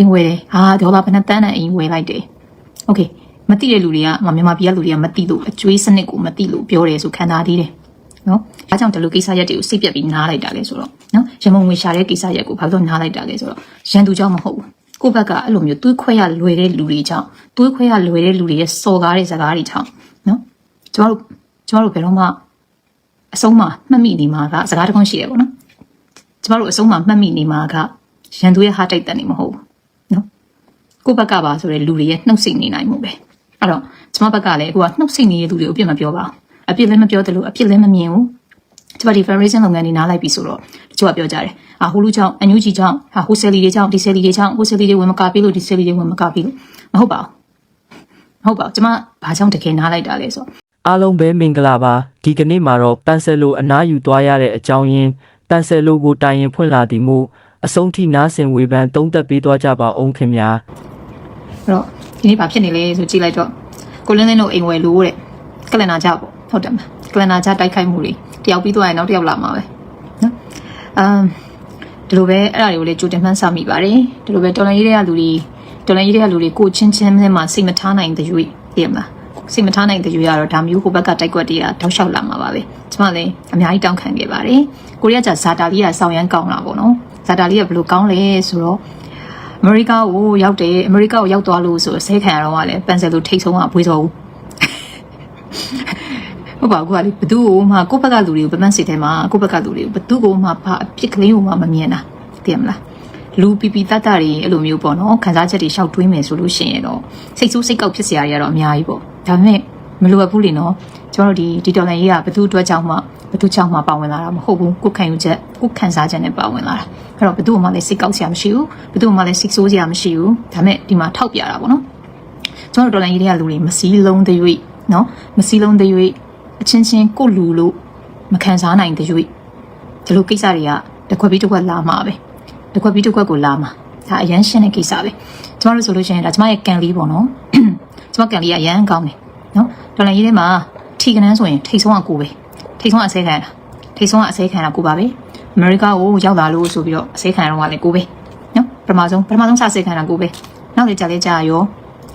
အိမ်ဝယ်တယ်ဟာဒေါ်လာဘယ်နှတန်းနဲ့အိမ်ဝယ်လိုက်တယ်โอเคမသိတဲ့လူတွေကမမြန်မာပြည်ကလူတွေကမသိလို့အကျွေးစနစ်ကိုမသိလို့ပြောတယ်ဆိုခံစားသေးတယ်နော်အဲကြောင့်ဒီလိုကိစ္စရက်တွေကိုစိတ်ပြက်ပြီးနားလိုက်တာလေဆိုတော့နော်ရမုံငွေရှာတဲ့ကိစ္စရက်ကိုဘာလို့နားလိုက်တာလဲဆိုတော့ရန်သူကြောင့်မဟုတ်ဘူးကိုယ့်ဘက်ကအဲ့လိုမျိုးတွေးခွဲရလွယ်တဲ့လူတွေကြောင့်တွေးခွဲရလွယ်တဲ့လူတွေရဲ့စော်ကားတဲ့စကားတွေကြောင့်နော်ကျမတို့ကျမတို့ဘယ်တော့မှအဆုံးမမှတ်မိနေမှာကစကားတစ်ခုရှိတယ်ပေါ့နော်ကျမတို့အဆုံးမမှတ်မိနေမှာကရန်သူရဲ့ဟာတိုက်တက်နေမဟုတ်ဘူးနော် ကိုယ့်ဘက်ကပါဆိုတဲ့လူတွေရဲ့နှုတ်ဆက်နေနိုင်မှုပဲအဲ့တော့ကျမဘက်ကလည်းကိုကနှုတ်ဆက်နေတဲ့လူတွေကိုအပြစ်မပြောပါဘူးအပြစ်လည်းမပြောသလိုအပြစ်လည်းမမြင်ဘူးကျမဒီ federation လုပ်ငန်းတွေနားလိုက်ပြီဆိုတော့တချို့ကပြောကြတယ်အာဟိုလူကြောင့်အန်ယူဂျီကြောင့်ဟာဟိုဆယ်လီတွေကြောင့်ဒီဆယ်လီတွေကြောင့်ဟိုဆယ်လီတွေဝင်မကပေးလို့ဒီဆယ်လီတွေဝင်မကပေးလို့မဟုတ်ပါဘူးမဟုတ်ပါဘူးကျမဘာကြောင့်တကယ်နားလိုက်တာလဲဆိုတော့အားလုံးပဲမင်္ဂလာပါဒီကနေ့မှာတော့ပန်ဆယ်လိုအနားယူသွားရတဲ့အကြောင်းရင်းပန်ဆယ်လိုကိုတိုင်ရင်ဖွင့်လာသည်မို့အဆုံးထိနားဆင်ဝေဖန်သုံးသပ်ပေးသွားကြပါအောင်ခင်ဗျာ အဲ့တော့ဒီနေ့ဘာဖြစ်နေလဲဆိုကြည့်လိုက်တော့ကိုလင်းလင်းတို့အိမ်ဝယ်လို့တဲ့ကလန်နာကြပေါ့ဟုတ်တယ်မလားကလန်နာကြတိုက်ခိုက်မှုတွေတယောက်ပြီးသွားရင်နောက်တစ်ယောက်လာမှာပဲနော်အမ်ဒီလိုပဲအဲ့ဒါတွေကိုလည်းကြိုတင်မှန်းဆမိပါတယ်ဒီလိုပဲတော်လန်ရေးတွေကလူတွေတော်လန်ရေးတွေကလူတွေကိုချင်းချင်းနဲ့မှစိတ်မထားနိုင်တဲ့ရွေ့သိရမလားစိတ်မထားနိုင်တဲ့ရွေ့ကတော့ဒါမျိုးဟိုဘက်ကတိုက်ကွက်တွေကတောက်လျှောက်လာမှာပါပဲကျွန်မလည်းအများကြီးတောင်းခံခဲ့ပါတယ်ကိုရီးယားကျဇာတာလေးကဆောင်းရမ်းကောင်းလာပေါ့နော်ဇာတာလေးကဘယ်လိုကောင်းလဲဆိုတော့ အမေရိကကိုရောက်တယ်အမေရိကကိုရောက်သွားလို့ဆိုဆဲခံရတော့ကလည်းပန်ဆယ်လိုထိတ်ဆုံးကဘွေးစော်ဘူးဟုတ်ပါဘူးကလေဘသူ့ကိုမှကိုယ့်ဘက်ကလူတွေကိုပမန့်စီထဲမှာကိုယ့်ဘက်ကလူတွေကိုဘသူ့ကိုမှဘာအဖြစ်ကလေးကိုမှမမြင်တာသိရမလားလူပီပီတတ်တာတွေအဲ့လိုမျိုးပေါ့နော်ခံစားချက်တွေရှောက်တွေးမယ်ဆိုလို့ရှိရင်တော့စိတ်ဆိုးစိတ်ကောက်ဖြစ်စရာတွေကတော့အများကြီးပေါ့ဒါပေမဲ့မလိုအပ်ဘူးလေနော် ကျွန်တော်တို့ဒီဒီဒေါ်လာကြီးကဘသူ့အတွက်ကြောင့်မှဘသူ့ကြောင့်မှပါဝင်လာတာမဟုတ်ဘူးကိုယ်ခံယူချက်ကိုယ်ခံစားချက်နဲ့ပါဝင်လာတာအဲ့တော့ဘသူ့မှလည်းစိတ်ကောက်စရာမရှိဘူးဘသူ့မှလည်းစိတ်ဆိုးစရာမရှိဘူးဒါပေမဲ့ဒီမှာထောက်ပြတာပေါ့နော်ကျွန်တော်တို့ဒေါ်လာကြီးတွေကလူတွေမစည်းလုံးတဲ့၍နော်မစည်းလုံးတဲ့၍အချင်းချင်းကိုလူလို့မခံစားနိုင်တဲ့၍ဒီလိုကိစ္စတွေကတစ်ခွက်ပြီးတစ်ခွက်လာမှာပဲတစ်ခွက်ပြီးတစ်ခွက်ကိုလာမှာဒါအရန်ရှင်းတဲ့ကိစ္စပဲကျမတို့ဆိုလို့ရှိရင်ဒါကျမရဲ့ကန်လေးပေါ့နော်ကျမကန်လေးကအရန်ကောင်းတယ်နော်ဒေါ်လာကြီးထဲမှာ ထီကနန်းဆိုရင်ထိတ်ဆုံးကကိုပဲထိတ်ဆုံးကအစဲခံရတာထိတ်ဆုံးကအစဲခံရတာကိုပါပဲအမေရိကကိုရောက်လာလို့ဆိုပြီးတော့အစဲခံရတော့ကလည်းကိုပဲနော်ပထမဆုံးပထမဆုံးစအစဲခံတာကိုပဲနောက်လေကြာလေကြာရော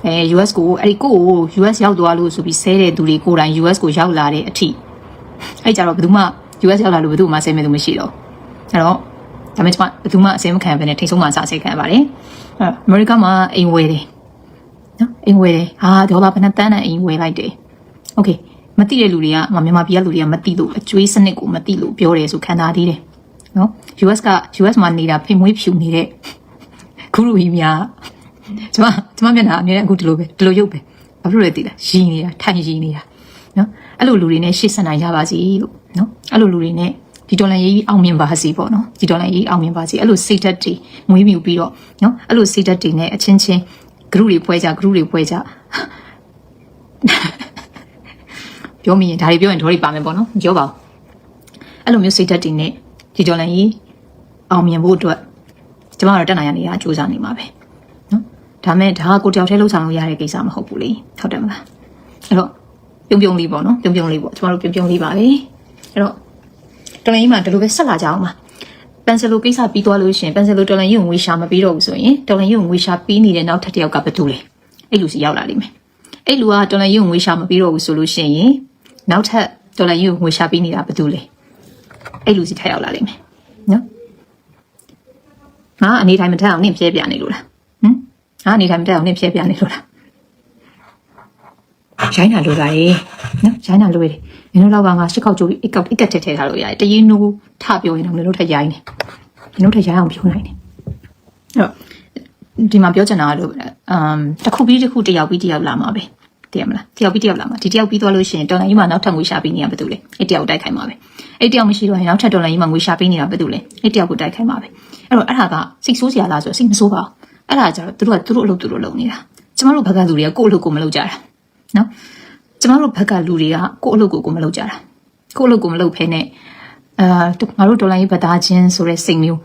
အဲ US ကိုအဲ့ဒီကိုကို US ရောက်သွားလို့ဆိုပြီးဆဲတဲ့သူတွေကိုယ်တိုင် US ကိုရောက်လာတဲ့အထိအဲ့ကြတော့ဘယ်သူမှ US ရောက်လာလို့ဘယ်သူမှဆဲမဲ့သူမရှိတော့အဲ့တော့ဒါမဲ့ကျွန်မဘယ်သူမှအစဲမခံဘဲနဲ့ထိတ်ဆုံးမှစအစဲခံရပါတယ်အဲ့အမေရိကမှာအိမ်ဝယ်တယ်နော်အိမ်ဝယ်တယ်ဟာဒေါ်လာဘယ်နှတန်းနဲ့အိမ်ဝယ်လိုက်တယ်โอเค မသိတဲ့လူတွေကမမြန်မာပြည်ကလူတွေကမသိလို့အကျွေးစနစ်ကိုမသိလို့ပြောတယ်ဆိုခံစားသေးတယ်နော် US က US မှာနေတာဖိမွေးဖြူနေတဲ့ခုလူကြီးများကျမကျမမျက်နှာအမြဲတမ်းအခုဒီလိုပဲဒီလိုရုပ်ပဲဘာဖြစ်လို့လဲသိလားရည်နေတာထိုင်ရည်နေတာနော်အဲ့လိုလူတွေနဲ့ရှေ့ဆက်နိုင်ကြပါစေလို့နော်အဲ့လိုလူတွေနဲ့ဒီဒေါ်လာရေးအောင်မြင်ပါစေပေါ့နော်ဒီဒေါ်လာရေးအောင်မြင်ပါစေအဲ့လိုစိတ်ဓာတ်တွေမွေးမြူပြီးတော့နော်အဲ့လိုစိတ်ဓာတ်တွေနဲ့အချင်းချင်း group တွေဖွဲ့ကြ group တွေဖွဲ့ကြ ပြောမိရင်ဒါတွေပြောရင်ဒေါ်တွေပါမယ်ပေါ့နော်မပြောပါဘူးအဲ့လိုမျိုးစိတ်ဓာတ်တွေနဲ့ဒီဒေါ်လာရေးအောင်မြင်ဖို့အတွက်ကျမတို့တက်နိုင်ရနေတာစူးစမ်းနေမှာပဲနော်ဒါမဲ့ဒါကကိုတယောက်တည်းလှုပ်ဆောင်လို့ရတဲ့ကိစ္စမဟုတ်ဘူးလေဟုတ်တယ်မလားအဲ့တော့ပြုံပြုံလေးပေါ့နော်ပြုံပြုံလေးပေါ့ကျမတို့ပြုံပြုံလေးပါလေအဲ့တော့တော်လိုင်းကြီးမှာဒီလိုပဲဆက်လာကြအောင်ပါပန်ဆယ်လိုကိစ္စပြီးသွားလို့ရှိရင်ပန်ဆယ်လိုတော်လိုင်းကြီးကိုငွေရှာမပြီးတော့ဘူးဆိုရင်တော်လိုင်းကြီးကိုငွေရှာပြီးနေတဲ့နောက်ထပ်တစ်ယောက်ကဘယ်သူလဲအဲ့လူစီရောက်လာလိမ့်မယ်အဲ့လူကတော်လိုင်းကြီးကိုငွေရှာမပြီးတော့ဘူးဆိုလို့ရှိရင် နောက်ထပ်တော်လိုင်းကြီးကိုငွေရှာပြီးနေတာဘယ်သူလဲအဲ့လူစီထပ်ရောက်လာလိမ့်မယ်နော်ငါအနေတိုင်းမထက်အောင်နင့်ပြဲပြနေလို့လားဟမ်ငါအနေတိုင်းမထက်အောင်နင့်ပြဲပြနေလို့လားရိုင်းတာလိုလာရေနော်ရိုင်းတာလိုရတယ်မင်းတို့တော့ကငါရှစ်ခေါက်ကြိုးပြီးအကောက်အကက်ထက်ထည့်ထားလို့ရတယ်တရင်နိုးထပြောရင်တော့မင်းတို့ထက်ရိုင်းတယ်မင်းတို့ထက်ရိုင်းအောင်ပြောနိုင်တယ်အဲ့တော့ဒီမှာပြောချင်တာကတော့အမ်တစ်ခုပြီးတစ်ခုတစ်ယောက်ပြီးတစ်ယောက်လာမှာပဲ သိရမလားတစ်ယောက်ပြီးတစ်ယောက်လာမှာဒီတစ်ယောက်ပြီးသွားလို့ရှိရင်တော်လိုင်းကြီးမှာနောက်ထပ်ငွေရှာပေးနေရဘာတူလဲအဲ့တစ်ယောက်တိုက်ခိုင်းမှာပဲအဲ့တစ်ယောက်မရှိတော့ရင်နောက်ထပ်တော်လိုင်းကြီးမှာငွေရှာပေးနေတာဘာတူလဲအဲ့တစ်ယောက်ကိုတိုက်ခိုင်းမှာပဲအဲ့တော့အဲ့ဒါကစိတ်ဆိုးစရာလားဆိုတော့စိတ်မဆိုးပါဘူးအဲ့ဒါကြတော့သူတို့ကသူတို့အလုပ်သူတို့လုပ်နေတာကျမတို့ဘက်ကလူတွေကကိုယ့်အလုပ်ကိုမလုပ်ကြတာနော်ကျမတို့ဘက်ကလူတွေကကိုယ့်အလုပ်ကိုကိုမလုပ်ကြတာကိုယ့်အလုပ်ကိုမလုပ်ဖဲနဲ့အာငါတို့ဒေါ်လာကြီးဗသားချင်းဆိုတဲ့စိတ်မျိုး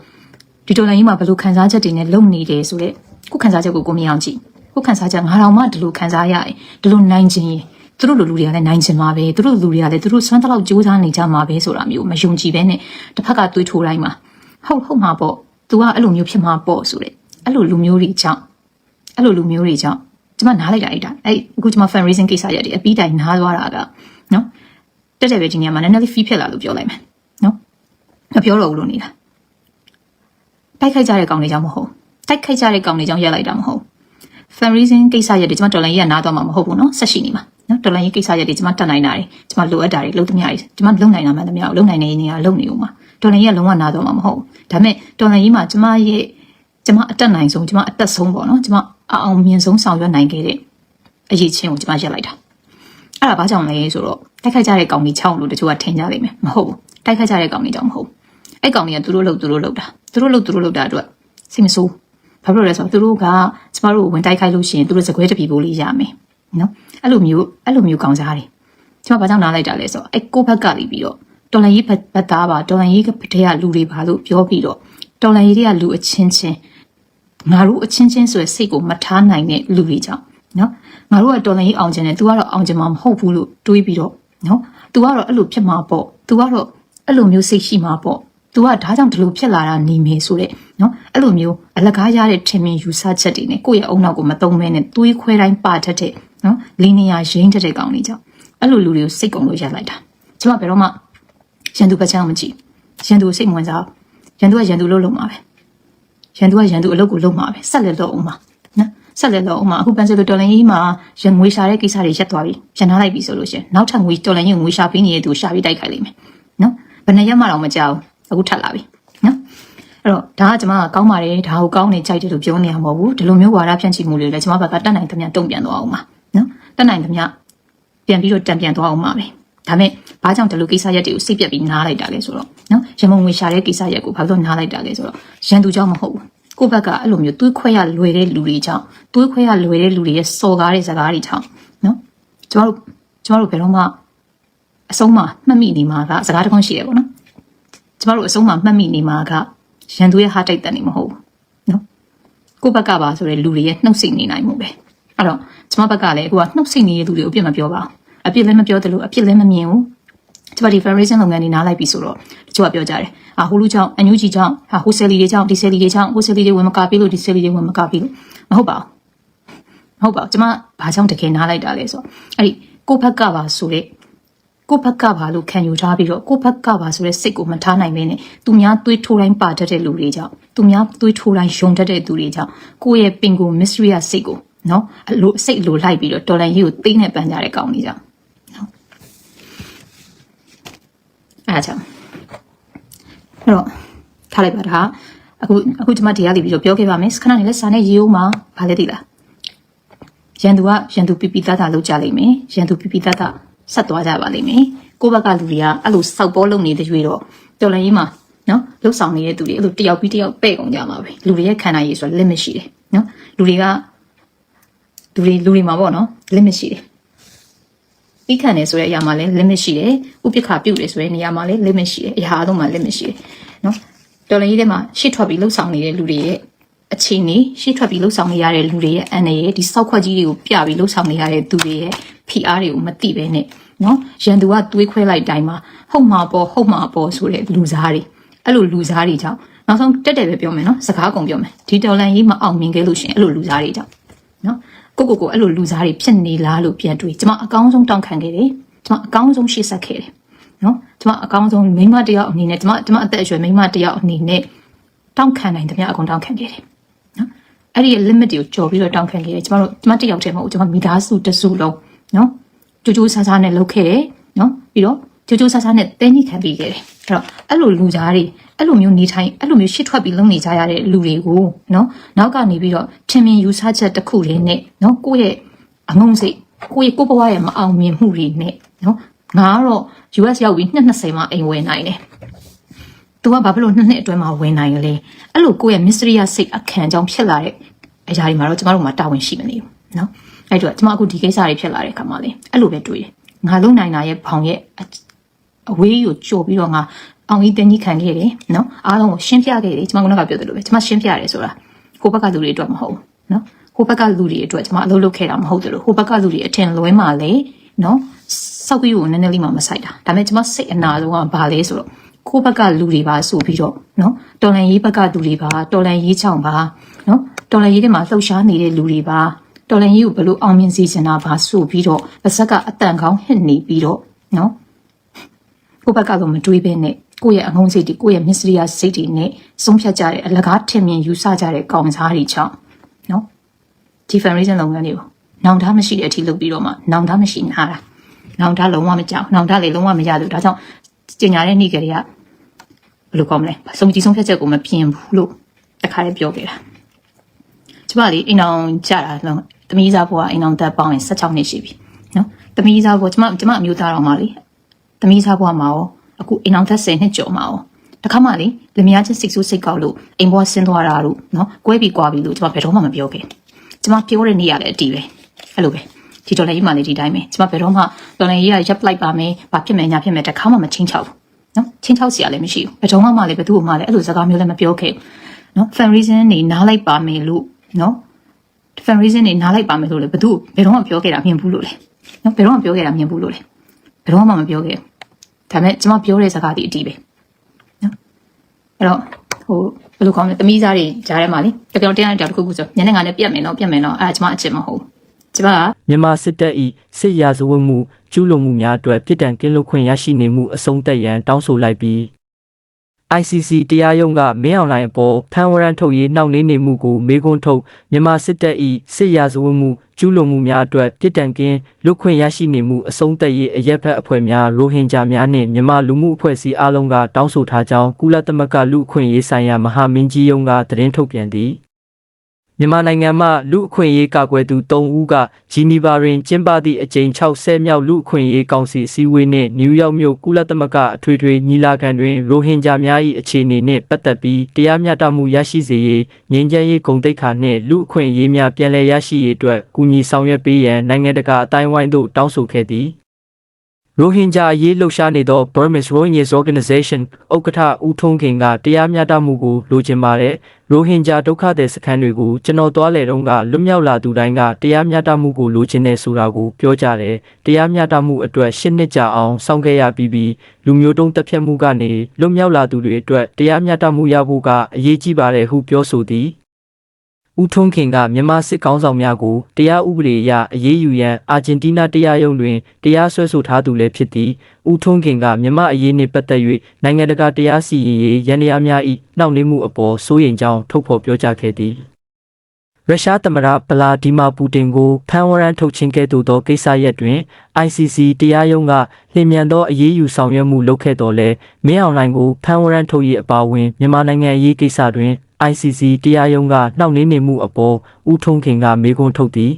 ဒီဒေါ်လာကြီးမှာဘယ်လိုခံစားချက်တွေနဲ့လုံနေတယ်ဆိုတဲ့ကိုယ်ခံစားချက်ကိုကိုမြင်အောင်ကြည့် ကိုယ်ခံစားချက်ငါတော်မှဒီလိုခံစားရရင်ဒီလိုနိုင်ခြင်းရင်သူတို့လူလူတွေကလည်းနိုင်ခြင်းမှာပဲသူတို့လူတွေကလည်းသူတို့စွမ်းတလောက်ကြိုးစားနေကြမှာပဲဆိုတာမျိုးမယုံကြည်ပဲနဲ့တစ်ဖက်ကတွေးထိုးတိုင်းမှာဟုတ်ဟုတ်မှာပေါ့ तू ကအဲ့လိုမျိုးဖြစ်မှာပေါ့ဆိုတဲ့အဲ့လိုလူမျိုးတွေကြောင့်အဲ့လိုလူမျိုးတွေကြောင့်ကျမနားလိုက်တာအဲ့ဒါအဲ့အခုကျမ fundraising ကိစ္စရက်တွေအပြီးတိုင်နားသွားတာကနော်တက်တယ်ပဲဒီနေရာမှာနည်းနည်းလေး fee ဖြစ်လာလို့ပြောလိုက်မယ်နော်မပြောတော့ဘူးလို့နေတာတိုက်ခိုက်ကြတဲ့ကောင်တွေကြောင့်မဟုတ်တိုက်ခိုက်ကြတဲ့ကောင်တွေကြောင့်ရက်လိုက်တာမဟုတ် fundraising ကိစ္စရက်တွေကျမတော်လိုင်းကြီးကနားသွားမှာမဟုတ်ဘူးနော်ဆက်ရှိနေမှာနော်တော်လိုင်းကြီးကိစ္စရက်တွေကျမတက်နိုင်တာတွေကျမလိုအပ်တာတွေလုပ်သမျှတွေကျမလုံနိုင်တာမှန်သမျှကိုလုံနိုင်နေနေရလုံနေဦးမှာတော်လိုင်းကြီးကလုံးဝနားသွားမှာမဟုတ်ဘူးဒါပေမဲ့တော်လိုင်းကြီးမှာကျမရဲ့ကျမအတက်နိုင်ဆုံးကျမအသက်ဆုံးပေါ့နော်ကျမအအောင်မြင်ဆုံးဆောင်ရွက်နိုင်ခဲ့တဲ့အရေးချင်းကိုကျမရက်လိုက်တာအဲ့ဒါဘာကြောင့်လဲဆိုတော့တိုက်ခိုက်ကြတဲ့ကောင်ကြီးချောင်းလို့တချို့ကထင်ကြလိမ့်မယ်မဟုတ်ဘူးတိုက်ခိုက်ကြတဲ့ကောင်ကြီးကြောင့်မဟုတ်ဘူးအဲ့ကောင်ကြီးကသူတို့လှုပ်သူတို့လှုပ်တာသူတို့လှုပ်သူတို့လှုပ်တာအတွက်စိတ်မဆိုး ဘာဖြစ်လို့လဲဆိုတော့သူတို့ကကျမတို့ကိုဝင်တိုက်ခိုက်လို့ရှိရင်သူတို့စကွဲတပီပိုးလေးရမယ်နော်အဲ့လိုမျိုးအဲ့လိုမျိုးကောင်းစားတယ်ကျမဘာကြောင့်နားလိုက်တာလဲဆိုတော့အဲ့ကိုဘက်ကနေပြီးတော့တော်လန်ရေးဘက်သားပါတော်လန်ရေးကတည်းကလူတွေပါလို့ပြောပြီးတော့တော်လန်ရေးတွေကလူအချင်းချင်းငါတို့အချင်းချင်းဆိုရယ်စိတ်ကိုမထားနိုင်တဲ့လူတွေကြောင့်နော်ငါတို့ကတော်လန်ရေးအောင်ခြင်းနဲ့ तू ကတော့အောင်ခြင်းမမဟုတ်ဘူးလို့တွေးပြီးတော့နော် तू ကတော့အဲ့လိုဖြစ်မှာပေါ့ तू ကတော့အဲ့လိုမျိုးစိတ်ရှိမှာပေါ့ तू ကဒါကြောင့်ဒီလိုဖြစ်လာတာနေမယ်ဆိုတဲ့နော် အဲ့လိုမျိုးအလကားရတဲ့ထင်မြင်ယူဆချက်တွေနဲ့ကိုယ့်ရဲ့အုံနောက်ကိုမတုံးမဲနဲ့သွေးခွဲတိုင်းပါတတ်တဲ့နော်လင်းနေရရင်းတတ်တဲ့ကောင်လေးကြောင့်အဲ့လိုလူတွေကိုစိတ်ကုန်လို့ရလိုက်တာကျမဘယ်တော့မှရန်သူပဲချမ်းမကြည့်ရန်သူစိတ်မဝင်စားရန်သူကရန်သူလို့လုံးမှာပဲရန်သူကရန်သူအလုပ်ကိုလုံးမှာပဲဆက်လက်တော့အောင်မှာနော်ဆက်လက်တော့အောင်မှာအခုပန်ဆယ်လိုတော်လန်ကြီးမှာရန်ငွေရှာတဲ့ကိစ္စတွေရက်သွားပြီရန်ထားလိုက်ပြီဆိုလို့ရှင်နောက်ထပ်ငွေတော်လန်ကြီးငွေရှာပေးနေတဲ့သူရှာပြီးတိုက်ခိုက်လိမ့်မယ်နော်ဘယ်နှစ်ရက်မှတော့မကြောက်အခုထပ်လာပြီနော် အဲ့တော့ဒါကကျမကကောင်းပါတယ်ဒါကိုကောင်းနေကြိုက်တယ်လို့ပြောနေရမှာမဟုတ်ဘူးဒီလိုမျိုးဝါဒဖြန့်ချိမှုတွေလည်းကျမဘက်ကတတ်နိုင်သမျှတုံ့ပြန်သွားအောင်ပါနော်တတ်နိုင်သမျှပြန်ပြီးတော့တံပြန်သွားအောင်ပါပဲဒါမဲ့ဘာကြောင့်ဒီလိုကိစ္စရက်တွေကိုစိတ်ပြက်ပြီးနားလိုက်တာလဲဆိုတော့နော်ရမုံငွေရှာတဲ့ကိစ္စရက်ကိုဘာလို့နားလိုက်တာလဲဆိုတော့ရန်သူကြောင့်မဟုတ်ဘူးကိုယ့်ဘက်ကအဲ့လိုမျိုးတွေးခွဲရလွယ်တဲ့လူတွေကြောင့်တွေးခွဲရလွယ်တဲ့လူတွေရဲ့စော်ကားတဲ့ဇာကားတွေကြောင့်နော်ကျမတို့ကျမတို့ဘယ်တော့မှအဆုံးမမှတ်မိနေမှာကစကားတစ်ခွန်းရှိတယ်ပေါ့နော်ကျမတို့အဆုံးမမှတ်မိနေမှာက ရန်သူရဲ့ဟာတိုက်တန်နေမဟုတ်ဘူးနော်ကိုယ့်ဘက်ကပါဆိုတဲ့လူတွေရဲ့နှုတ်ဆက်နေနိုင်မှုပဲအဲ့တော့ကျမဘက်ကလည်းအခုကနှုတ်ဆက်နေတဲ့လူတွေကိုအပြစ်မပြောပါဘူးအပြစ်လည်းမပြောသလိုအပြစ်လည်းမမြင်ဘူးကျမဒီ federation လုပ်ငန်းတွေနားလိုက်ပြီဆိုတော့တချို့ကပြောကြတယ်အာဟိုလူကြောင့်အန်ယူဂျီကြောင့်ဟာဟိုဆယ်လီတွေကြောင့်ဒီဆယ်လီတွေကြောင့်ဟိုဆယ်လီတွေဝင်မကပေးလို့ဒီဆယ်လီတွေဝင်မကပေးလို့မဟုတ်ပါဘူးမဟုတ်ပါဘူးကျမဘာကြောင့်တကယ်နားလိုက်တာလဲဆိုတော့အဲ့ဒီကိုယ့်ဘက်ကပါဆိုတဲ့ ကိုယ့်ဘက်ကပါလို့ခံယူထားပြီးတော့ကိုယ့်ဘက်ကပါဆိုတဲ့စိတ်ကိုမထားနိုင်မင်းနဲ့သူများသွေးထိုးတိုင်းပါတတ်တဲ့လူတွေကြောင့်သူများသွေးထိုးတိုင်းယုံတတ်တဲ့သူတွေကြောင့်ကိုယ့်ရဲ့ပင်ကို mystery ရစိတ်ကိုနော်အလိုစိတ်လိုလိုက်ပြီးတော့တော်လန်ကြီးကိုသိနေပန်းကြတဲ့ကောင်တွေကြောင့်နော်အားကြောင့်အဲ့တော့ထားလိုက်ပါဒါအခုအခုကျွန်မဒီကနေပြီးတော့ပြောခဲ့ပါမယ်ခဏနေလဲစာနဲ့ရေးဦးမှာဗာလဲသိလားရန်သူကရန်သူပြပြတတ်တာလောက်ကြလိမ့်မယ်ရန်သူပြပြတတ်တာ ဆက်သွားကြပါလိမ့်မယ်ကိုယ့်ဘက်ကလူတွေကအဲ့လိုစောက်ပေါ်လုံနေတဲ့ရွေတော့တော်လည်းကြီးမှာနော်လှုပ်ဆောင်နေတဲ့သူတွေအဲ့လိုတယောက်ပြီးတယောက်ပဲ့ကုန်ကြမှာပဲလူတွေရဲ့ခန္ဓာရည်ဆိုတာ limit ရှိတယ်နော်လူတွေကလူတွေလူတွေမှာပေါ့နော် limit ရှိတယ်ပြီးခံတယ်ဆိုတဲ့အရာမှာလည်း limit ရှိတယ်ဥပက္ခပြုတ်တယ်ဆိုတဲ့နေရာမှာလည်း limit ရှိတယ်အရာအလုံးမှာ limit ရှိတယ်နော်တော်လည်းကြီးထဲမှာရှေ့ထွက်ပြီးလှုပ်ဆောင်နေတဲ့လူတွေရဲ့အခြေအနေရှေ့ထွက်ပြီးလှုပ်ဆောင်နေရတဲ့လူတွေရဲ့အန္တရာယ်ဒီစောက်ခွက်ကြီးတွေကိုပြပြီးလှုပ်ဆောင်နေရတဲ့သူတွေရဲ့ဖိအားတွေကိုမသိပဲနဲ့ နော်ရန်သူကတွေးခွဲလိုက်တိုင်းမှာဟုတ်မှာပေါ့ဟုတ်မှာပေါ့ဆိုတဲ့လူစားတွေအဲ့လိုလူစားတွေကြောင့်နောက်ဆုံးတက်တယ်ပဲပြောမယ်နော်စကားကုန်ပြောမယ်ဒီတော်လန်ကြီးမအောင်မြင်ခဲ့လို့ရှရင်အဲ့လိုလူစားတွေကြောင့်နော်ကိုကိုကိုအဲ့လိုလူစားတွေဖြစ်နေလားလို့ပြန်တွေးကျွန်မအကောင်းဆုံးတောင်းခံခဲ့တယ်ကျွန်မအကောင်းဆုံးရှေ့ဆက်ခဲ့တယ်နော်ကျွန်မအကောင်းဆုံးမိန်းမတစ်ယောက်အနေနဲ့ကျွန်မကျွန်မအသက်အရွယ်မိန်းမတစ်ယောက်အနေနဲ့တောင်းခံနိုင်သမျှအကုန်တောင်းခံခဲ့တယ်နော်အဲ့ဒီ limit တွေကိုကြော်ပြီးတော့တောင်းခံခဲ့တယ်ကျမတို့ကျမတစ်ယောက်တည်းမဟုတ်ဘူးကျမမိသားစုတစ်စုလုံးနော် ကြိုးကြိုးဆားဆားနဲ့လုပ်ခဲ့တယ်နော်ပြီးတော့ကြိုးကြိုးဆားဆားနဲ့တင်းကြီးခံပြီးခဲ့တယ်အဲ့တော့အဲ့လိုလူသားတွေအဲ့လိုမျိုးနေထိုင်အဲ့လိုမျိုးရှစ်ထွက်ပြီးလုပ်နေကြရတဲ့လူတွေကိုနော်နောက်ကနေပြီးတော့ထင်မြင်ယူဆချက်တစ်ခုလေးနဲ့နော်ကိုယ့်ရဲ့အငုံစိတ်ကိုယ့်ရဲ့ကိုယ့်ဘဝရဲ့မအောင်မြင်မှုတွေနဲ့နော်ငါကတော့ US ရောက်ပြီးနှစ်20မှာအိမ်ဝင်နိုင်တယ် तू ကဘာဖြစ်လို့နှစ်နှစ်အတွင်းမှာဝင်နိုင်လဲအဲ့လိုကိုယ့်ရဲ့ mystery စိတ်အခမ်းကြောင့်ဖြစ်လာတဲ့အရာတွေမှာတော့ကျမတို့မှာတာဝန်ရှိမနေဘူးเนาะ အဲ့တော့ကျမအခုဒီကိစ္စတွေဖြစ်လာတဲ့ခါမှလေအဲ့လိုပဲတွေးတယ်ငါလုံနိုင်တာရဲ့ဘောင်ရဲ့အဝေးကိုကြော်ပြီးတော့ငါအောင်ကြီးတင်းကြီးခံခဲ့တယ်နော်အားလုံးကိုရှင်းပြခဲ့တယ်ကျမကတော့ပြောတယ်လို့ပဲကျမရှင်းပြရတယ်ဆိုတာကိုဘက်ကလူတွေအတွက်မဟုတ်ဘူးနော်ကိုဘက်ကလူတွေအတွက်ကျမအလုပ်လုပ်ခဲ့တာမဟုတ်တယ်လို့ကိုဘက်ကလူတွေအထင်လွဲမှလေနော်စောက်ကြီးကိုနည်းနည်းလေးမှမဆိုင်တာဒါပေမဲ့ကျမစိတ်အနာဆုံးကဘာလဲဆိုတော့ကိုဘက်ကလူတွေပါဆိုပြီးတော့နော်တော်လန်ရေးဘက်ကလူတွေပါတော်လန်ရေးချောင်းပါနော်တော်လန်ရေးထဲမှာလှုပ်ရှားနေတဲ့လူတွေပါ တော်လန်ရေးကိုဘယ်လိုအောင်မြင်စေချင်တာပါဆိုပြီးတော့ပါဇက်ကအတန်ကောင်းဟစ်နေပြီးတော့နော်ကိုယ့်ဘက်ကတော့မတွေးဘဲနဲ့ကိုယ့်ရဲ့အငုံစိတ်တွေကိုယ့်ရဲ့မစ္စရိယစိတ်တွေနဲ့ဆုံးဖြတ်ကြတဲ့အလကားထင်မြင်ယူဆကြတဲ့ကောင်စားတွေချောင်းနော်ဒီ fundraising လုပ်ငန်းတွေကိုနောင်တမရှိတဲ့အထိလုပ်ပြီးတော့မှနောင်တမရှိနာတာနောင်တလုံးဝမကြောက်နောင်တလေလုံးဝမရလို့ဒါကြောင့်ကျင်ညာတဲ့နေ့ကလေးကဘယ်လိုကောင်းမလဲစုံကြည်ဆုံးဖြတ်ချက်ကိုမပြင်ဘူးလို့တခါလေးပြောခဲ့တာကျမလေးအိမ်အောင်ကြတာလုံး သမီးစားဘွားအိမ်အောင်တက်ပေါင်းရင်16နှစ်ရှိပြီနော်သမီးစားဘွားကျမကျမအမျိုးသားတော်မှာလေသမီးစားဘွားမှာရောအခုအိမ်အောင်တက်10နှစ်ကျော်မှာရောတခါမှလေလင်မယားချင်းစိတ်ဆိုးစိတ်ကောက်လို့အိမ်ဘွားဆင်းသွားတာလို့နော်ကွဲပြီးကွာပြီးလို့ကျမဘယ်တော့မှမပြောခဲ့ကျမပြောတဲ့နေ့ရလည်းအတီးပဲအဲ့လိုပဲဒီတော်လည်းကြီးမှလည်းဒီတိုင်းပဲကျမဘယ်တော့မှတော်လည်းကြီးကရပ်လိုက်ပါမယ်ဘာဖြစ်မယ်ညာဖြစ်မယ်တခါမှမချင်းချောက်ဘူးနော်ချင်းချောက်စရာလည်းမရှိဘူးဘယ်တော့မှမလည်းဘယ်သူ့မှလည်းအဲ့လိုစကားမျိုးလည်းမပြောခဲ့ဘူးနော် fan reason နေနားလိုက်ပါမယ်လို့နော် fan reason နေနားလိုက်ပါမယ်လို့လေဘသူဘယ်တော့မှပြောခဲ့တာမြင်ဘူးလို့လေနော်ဘယ်တော့မှပြောခဲ့တာမြင်ဘူးလို့လေဘယ်တော့မှမပြောခဲ့ဒါပေမဲ့ကျွန်မပြောတဲ့စကားဒီအတီးပဲနော်အဲ့တော့ဟိုဘယ်လိုကောင်းလဲတမိသားတွေကြားထဲမှာလေတကယ်တော့တရားတစ်ခုခုဆိုညနေငါနဲ့ပြတ်မယ်နော်ပြတ်မယ်နော်အဲ့ဒါကျွန်မအချစ်မဟုတ်ဘူးကျွန်မကမြန်မာစစ်တပ်၏စစ်ရာဇဝတ်မှုကျူးလွန်မှုများအတွက်ပြည်တံကင်းလွတ်ခွင့်ရရှိနေမှုအဆုံးသတ်ရန်တောင်းဆိုလိုက်ပြီး ICC တရားရုံးကမင်းအောင်လှိုင်အပေါ်ဖမ်းဝရမ်းထုတ်ရေးနှောင့်နှေးနေမှုကိုမေးခွန်းထုတ်မြန်မာစစ်တပ်၏စစ်ရာဇဝတ်မှုကျူးလွန်မှုများအတွက်ပြည်တံကင်းလွတ်ခွင့်ရရှိနေမှုအဆုံးသတ်ရေးအရက်ဖက်အဖွဲ့များရိုဟင်ဂျာများနှင့်မြန်မာလူမှုအဖွဲ့အစည်းအလုံးကတောင်းဆိုထားကြောင်းကုလသမဂ္ဂလူ့အခွင့်အရေးဆိုင်ရာမဟာမင်းကြီးရုံးကသတင်းထုတ်ပြန်သည် မြန်မာနိုင်ငံမှလူအခွင့်အရေးကာကွယ်သူ၃ဦးကဂျီနီဗာတွင်ကျင်းပသည့်အကြိမ်60မြောက်လူအခွင့်အရေးကောင်စီအစည်းအဝေးနှင့်နယူးယောက်မြို့ကုလသမဂ္ဂအထွေထွေညီလာခံတွင်ရိုဟင်ဂျာများ၏အခြေအနေနှင့်ပတ်သက်ပြီးတရားမျှတမှုရရှိစေရေးငြိမ်းချမ်းရေးဂုဏ်သိက္ခာနှင့်လူအခွင့်အရေးများပြန်လည်ရရှိရေးအတွက်ကူညီဆောင်ရွက်ပေးရန်နိုင်ငံတကာအတိုင်းအဝိုင်းသို့တောင်းဆိုခဲ့သည် ရိုဟင်ဂျာအရေးလှုပ်ရှားနေသော Burmese Rohingya Organization ဥက္ကဋ္ဌဦးထုံးခင်ကတရားမျှတမှုကိုလိုချင်ပါတယ်။ရိုဟင်ဂျာဒုက္ခသည်စခန်းတွေကိုကျွန်တော်သွားလေတုန်းကလွတ်မြောက်လာသူတိုင်းကတရားမျှတမှုကိုလိုချင်တဲ့ဆိုတာကိုပြောကြတယ်။တရားမျှတမှုအတွက်ရှစ်နှစ်ကြာအောင်စောင့်ခဲ့ရပြီးပြီးလူမျိုးတုံးတက်ဖြတ်မှုကနေလွတ်မြောက်လာသူတွေအတွက်တရားမျှတမှုရဖို့ကအရေးကြီးပါတယ်ဟုပြောဆိုသည်။ ဦးထွန်းခင်ကမြန်မာစစ်ကောင်းဆောင်များကိုတရားဥပဒေအရအရေးယူရန်အာဂျင်တီးနားတရားရုံးတွင်တရားစွဲဆိုထားသူလည်းဖြစ်သည်ဦးထွန်းခင်ကမြန်မာအရေးနှင့်ပတ်သက်၍နိုင်ငံတကာတရားစီရင်ရေးရန်ရာများ၏နှောင့်နှေးမှုအပေါ်စိုးရိမ်ကြောင်းထုတ်ဖော်ပြောကြားခဲ့သည်ရုရှားသမ္မတဗလာဒီမာပူတင်ကိုဖမ်းဝရမ်းထုတ်ခြင်းကဲ့သို့သောကိစ္စရပ်တွင် ICC တရားရုံးကလျင်မြန်သောအရေးယူဆောင်ရွက်မှုလုပ်ခဲ့တော်လဲမင်းအောင်လှိုင်ကိုဖမ်းဝရမ်းထုတ်ရေးအပါအဝင်မြန်မာနိုင်ငံအရေးကိစ္စတွင် ICC တရားရုံးကနှောင့်နှေးနေမှုအပေါ်ဦးထုံးခင်ကမေးခွန်းထုတ်သည်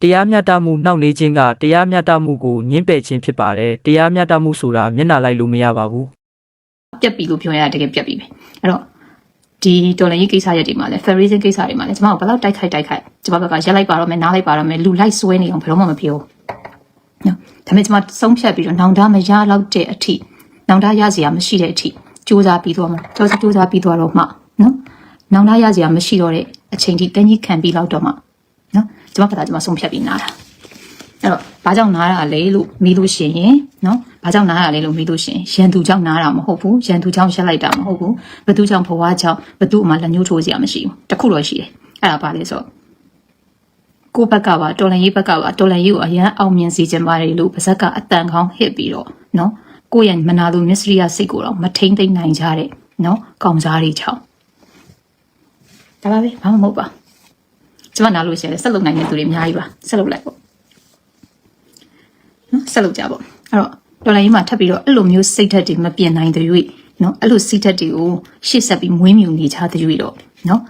တရားမျှတမှုနှောင့်နှေးခြင်းကတရားမျှတမှုကိုညှင်းပယ်ခြင်းဖြစ်ပါတယ်တရားမျှတမှုဆိုတာမျက်နှာလိုက်လို့မရပါဘူးပြက်ပြီလို့ပြောရတာတကယ်ပြက်ပြီပဲအဲ့တော့ဒီတော်လန်ရေးကိစ္စရက်တွေမှာလဲ ferrizing ကိစ္စတွေမှာလဲကျွန်မတို့ဘယ်လောက်တိုက်ခိုက်တိုက်ခိုက်ကျွန်မဘက်ကရက်လိုက်ပါတော့မယ်နားလိုက်ပါတော့မယ်လူလိုက်ဆွဲနေအောင်ဘယ်တော့မှမပြောနော်ဒါပေမဲ့ကျွန်မဆုံးဖြတ်ပြီးတော့နောင်တမရလောက်တဲ့အထိနောင်တရစရာမရှိတဲ့အထိစူးစမ်းပြီးတော့မှစူးစမ်းစူးစမ်းပြီးတော့မှ နော်နောင်တရစရာမရှိတော့တဲ့အချိန်ထိတန်းကြီးခံပြီးလောက်တော့မှနော်ကျွန်မဖတ်တာကျွန်မဆုံးဖြတ်ပြီးနားတာအဲ့တော့ဘာကြောင့်နားတာလဲလို့မေးလို့ရှိရင်နော်ဘာကြောင့်နားတာလဲလို့မေးလို့ရှိရင်ရန်သူကြောင့်နားတာမဟုတ်ဘူးရန်သူကြောင့်ရက်လိုက်တာမဟုတ်ဘူးဘသူကြောင့်ဘဝကြောင့်ဘသူ့အမှလက်ညှိုးထိုးစရာမရှိဘူးတခုတော့ရှိတယ်အဲ့ဒါဘာလဲဆိုတော့ကိုယ့်ဘက်ကပါတော်လန်ရေးဘက်ကပါတော်လန်ရေးကိုအရန်အောင်မြင်စေချင်ပါတယ်လို့ပါဇက်ကအတန်ကောင်းဟစ်ပြီးတော့နော်ကိုယ့်ရဲ့မနာလိုမစ္စရိယစိတ်ကိုတော့မထိမ့်သိမ့်နိုင်ကြတဲ့နော်ကောင်စားတွေချောင်း ဒါပါပဲဘာမှမဟုတ်ပါကျွန်မနားလို့ရှိရင်ဆက်လုပ်နိုင်တဲ့သူတွေအများကြီးပါဆက်လုပ်လိုက်ပေါ့နော်ဆက်လုပ်ကြပေါ့အဲ့တော့တော်လိုင်းကြီးမှာထပ်ပြီးတော့အဲ့လိုမျိုးစိတ်ဓာတ်တွေမပြင်နိုင်တဲ့၍နော်အဲ့လိုစိတ်ဓာတ်တွေကိုရှေ့ဆက်ပြီးမွေးမြူနေကြတဲ့၍တော့နော်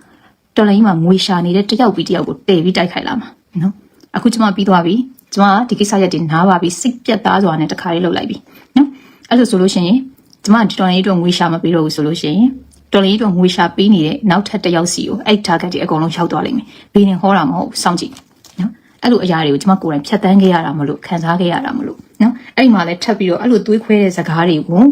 တော်လိုင်းကြီးမှာငွေရှာနေတဲ့တယောက်ပြီးတယောက်ကိုတည်ပြီးတိုက်ခိုက်လာမှာနော်အခုကျွန်မပြီးသွားပြီကျွန်မဒီကိစ္စရက်တွေနားပါပြီစိတ်ပြတ်သားစွာနဲ့တခါလေးလုပ်လိုက်ပြီနော်အဲ့လိုဆိုလို့ရှိရင်ကျွန်မဒီတော်လိုင်းကြီးအတွက်ငွေရှာမပေးတော့ဘူးဆိုလို့ရှိရင် တော်လိုင်းကြီးအတွက်ငွေရှာပေးနေတဲ့နောက်ထပ်တစ်ယောက်စီကိုအဲ့ target တွေအကုန်လုံးရောက်သွားလိမ့်မယ်ဘေးရင်ဟောတာမဟုတ်ဘူးစောင့်ကြည့်နော်အဲ့လိုအရာတွေကိုကျွန်မကိုယ်တိုင်ဖြတ်တန်းခဲ့ရတာမလို့ခံစားခဲ့ရတာမလို့နော်အဲ့ဒီမှာလည်းထပ်ပြီးတော့အဲ့လိုသွေးခွဲတဲ့ဇကားတွေကို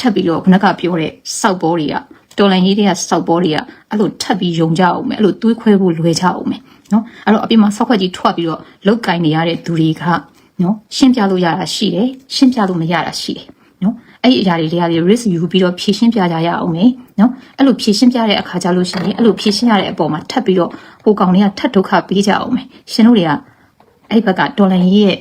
ထပ်ပြီးတော့ခုနကပြောတဲ့စောက်ဘောတွေကတော်လန်ကြီးတွေကစောက်ဘောတွေကအဲ့လိုထပ်ပြီးယုံကြအောင်မယ်အဲ့လိုသွေးခွဲဖို့လွယ်ကြအောင်မယ်နော်အဲ့တော့အပြင်မှာဆောက်ခွက်ကြီးထွက်ပြီးတော့လောက်ကင်နေရတဲ့သူတွေကနော်ရှင်းပြလို့ရတာရှိတယ်ရှင်းပြလို့မရတာရှိတယ်နော် အဲ့ဒီအရာတွေတွေကလေ risk ယူပြီးတော့ဖြည့်ရှင်းပြကြရအောင်မယ်နော်အဲ့လိုဖြည့်ရှင်းပြတဲ့အခါကျလို့ရှိရင်အဲ့လိုဖြည့်ရှင်းရတဲ့အပေါ်မှာထပ်ပြီးတော့ဟိုကောင်တွေကထပ်ဒုက္ခပေးကြအောင်မယ်ရှင်တို့တွေကအဲ့ဘက်ကဒေါ်လာကြီးရဲ့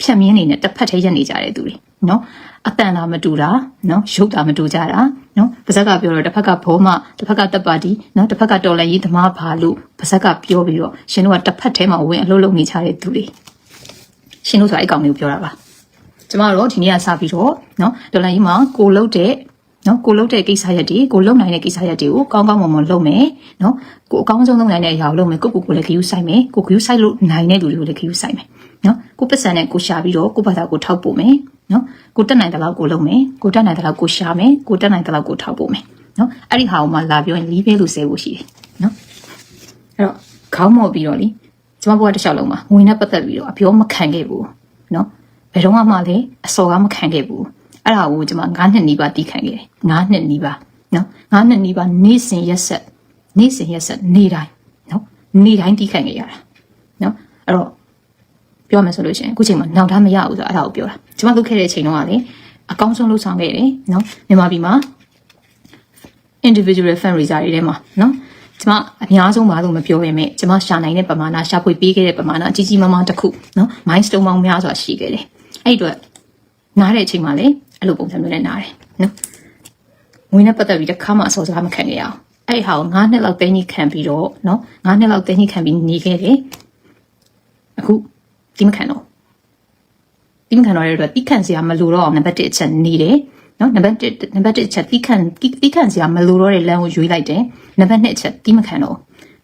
ဖြတ်မြင်းနေနဲ့တစ်ဖက်ထဲရက်နေကြတဲ့သူတွေနော်အတန်တာမတူတာနော်ရုပ်တာမတူကြတာနော်ပါဇက်ကပြောတော့တစ်ဖက်ကဘောမတစ်ဖက်ကတပ်ပါတီနော်တစ်ဖက်ကတော်လန်ရေးသမားဘာလို့ပါဇက်ကပြောပြီးတော့ရှင်တို့ကတစ်ဖက်ထဲမှာဝင်အလုပ်လုပ်နေကြတဲ့သူတွေရှင်တို့ဆိုအဲ့ကောင်မျိုးပြောတာပါ ကျမတို့ဒီနေ့ကစပြီးတော့နော်ဒေါ်လာကြီးမှာကိုလုတ်တဲ့နော်ကိုလုတ်တဲ့ကိစ္စရက်တွေကိုလုတ်နိုင်တဲ့ကိစ္စရက်တွေကိုကောင်းကောင်းမွန်မွန်လုပ်မယ်နော်ကိုအကောင်းဆုံးလုပ်နိုင်တဲ့အရာကိုလုပ်မယ်ကိုကိုကိုလည်းဂယူးဆိုင်မယ်ကိုဂယူးဆိုင်လို့နိုင်တဲ့လူတွေကိုလည်းဂယူးဆိုင်မယ်နော်ကိုပတ်စံနဲ့ကိုရှာပြီးတော့ကိုဘာသာကိုထောက်ပို့မယ်နော်ကိုတက်နိုင်တဲ့လောက်ကိုလုပ်မယ်ကိုတက်နိုင်တဲ့လောက်ကိုရှာမယ်ကိုတက်နိုင်တဲ့လောက်ကိုထောက်ပို့မယ်နော်အဲ့ဒီဟာကိုမှလာပြောရင်လီးပဲလို့ဆဲဖို့ရှိတယ်နော်အဲ့တော့ခေါင်းမော်ပြီးတော့လीကျမဘုရားတစ်လျှောက်လုံးမှာငွေနဲ့ပတ်သက်ပြီးတော့အပြောမခံခဲ့ဘူး ဘယ်တော့မှလည်းအစော်ကမခံခဲ့ဘူးအဲ့ဒါကိုကျွန်မ9နှစ်နီးပါးတီးခံခဲ့တယ်9နှစ်နီးပါးနော်9နှစ်နီးပါးနေ့စဉ်ရက်ဆက်နေ့စဉ်ရက်ဆက်နေ့တိုင်းနော်နေ့တိုင်းတီးခံခဲ့ရတာနော်အဲ့တော့ပြောမယ်ဆိုလို့ရှိရင်အခုချိန်မှာနောက်သားမရဘူးဆိုတော့အဲ့ဒါကိုပြောတာကျွန်မလုပ်ခဲ့တဲ့အချိန်တုန်းကလေအကောင်းဆုံးလုပ်ဆောင်ခဲ့တယ်နော်မြန်မာပြည်မှာ individual fundraiser တွေထဲမှာနော်ကျမအများဆုံးပါလို့မပြောရမယ်ကျမရှာနိုင်တဲ့ပမာဏရှာဖွေပေးခဲ့တဲ့ပမာဏအကြီးကြီးမားမားတစ်ခုနော် milestone ပေါင်းများစွာရှိခဲ့တယ် အဲ့ဒီအတွက်နားတဲ့အချိန်မှာလေအဲ့လိုပုံစံမျိုးနဲ့နားတယ်နော်ငွေနဲ့ပတ်သက်ပြီးတစ်ခါမှအစောစကားမခံခဲ့ရအောင်အဲ့ဒီဟာကို9နှစ်လောက်တင်းကြီးခံပြီးတော့နော်9နှစ်လောက်တင်းကြီးခံပြီးနေခဲ့တယ်အခုဒီမခံတော့ဒီမခံတော့ရတဲ့အတွက်တိခန့်စရာမလိုတော့အောင်နံပါတ်1အချက်နေတယ်နော်နံပါတ်1နံပါတ်1အချက်တိခန့်တိခန့်စရာမလိုတော့တဲ့လမ်းကိုရွေးလိုက်တယ်နံပါတ်2အချက်တိမခံတော့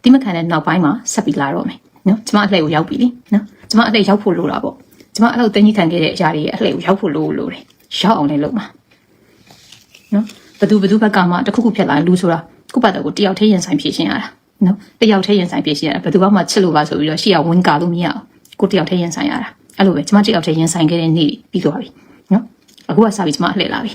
တိမခံတဲ့နောက်ပိုင်းမှာဆက်ပြီးလာတော့မယ်နော်ကျမအလှည့်ကိုရောက်ပြီလေနော်ကျမအလှည့်ရောက်ဖို့လိုတာပေါ့ ကျမအဲ့လိုတင်းကြီးခံခဲ့တဲ့အရာတွေရဲ့အလှည့်ကိုရောက်ဖို့လိုလိုတယ်ရောက်အောင်လည်းလုပ်မှာနော်ဘသူဘသူဘက်ကမှတစ်ခုခုဖြစ်လာရင်လူဆိုတာခုပတ်တော့ကိုတယောက်တည်းရင်ဆိုင်ဖြည့်ရှင်းရတာနော်တယောက်တည်းရင်ဆိုင်ဖြည့်ရှင်းရတာဘသူမှချစ်လို့ပါဆိုပြီးတော့ရှေ့ကဝင်ကာလို့မရအောင်ကိုတယောက်တည်းရင်ဆိုင်ရတာအဲ့လိုပဲကျမတယောက်တည်းရင်ဆိုင်ခဲ့တဲ့နေ့ပြီးသွားပြီနော်အခုကစပြီးကျမအလှည့်လာပြီ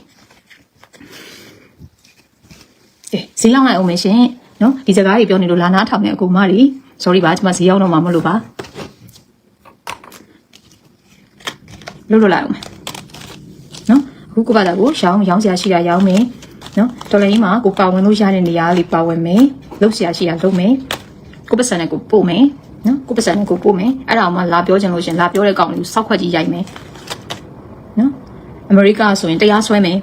ကဲဈေးရောက်လိုက်အောင်မယ်ရှင်နော်ဒီစကားတွေပြောနေလို့လာနာထောင်နေအကူမတွေ sorry ပါကျမဈေးရောက်တော့မှမလို့ပါ လို့လို့လိုက်အောင်မယ်နော်အခုကဘာသာကိုရောင်းရောင်းစရာရှိတာရောင်းမယ်နော်တော်လည်းကြီးမှာကိုပါဝင်လို့ရတဲ့နေရာလေးပါဝင်မယ်လုပ်စရာရှိတာလုပ်မယ်ကိုပတ်စံနဲ့ကိုပို့မယ်နော်ကိုပတ်စံနဲ့ကိုပို့မယ်အဲ့ဒါမှလာပြောချင်လို့ရှင်လာပြောတဲ့ကောင်လေးကိုစောက်ခွက်ကြီးရိုက်မယ်နော်အမေရိကဆိုရင်တရားစွဲမယ်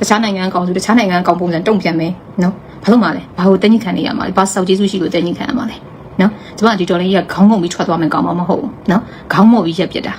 တခြားနိုင်ငံအကောင်ဆိုတခြားနိုင်ငံအကောင်ပုံစံတုံ့ပြန်မယ်နော်ဘာလို့မှလဲဘာလို့တင်းကြီးခံနေရမှာလဲဘာစောက်ကျေးဇူးရှိလို့တင်းကြီးခံရမှာလဲ နော်ကျမဒီတော်လေးကြီးကခေါင်းငုံပြီးထွက်သွားမယ်ကောင်မမဟုတ်ဘူးနော်ခေါင်းမော်ပြီးရက်ပြစ်တာ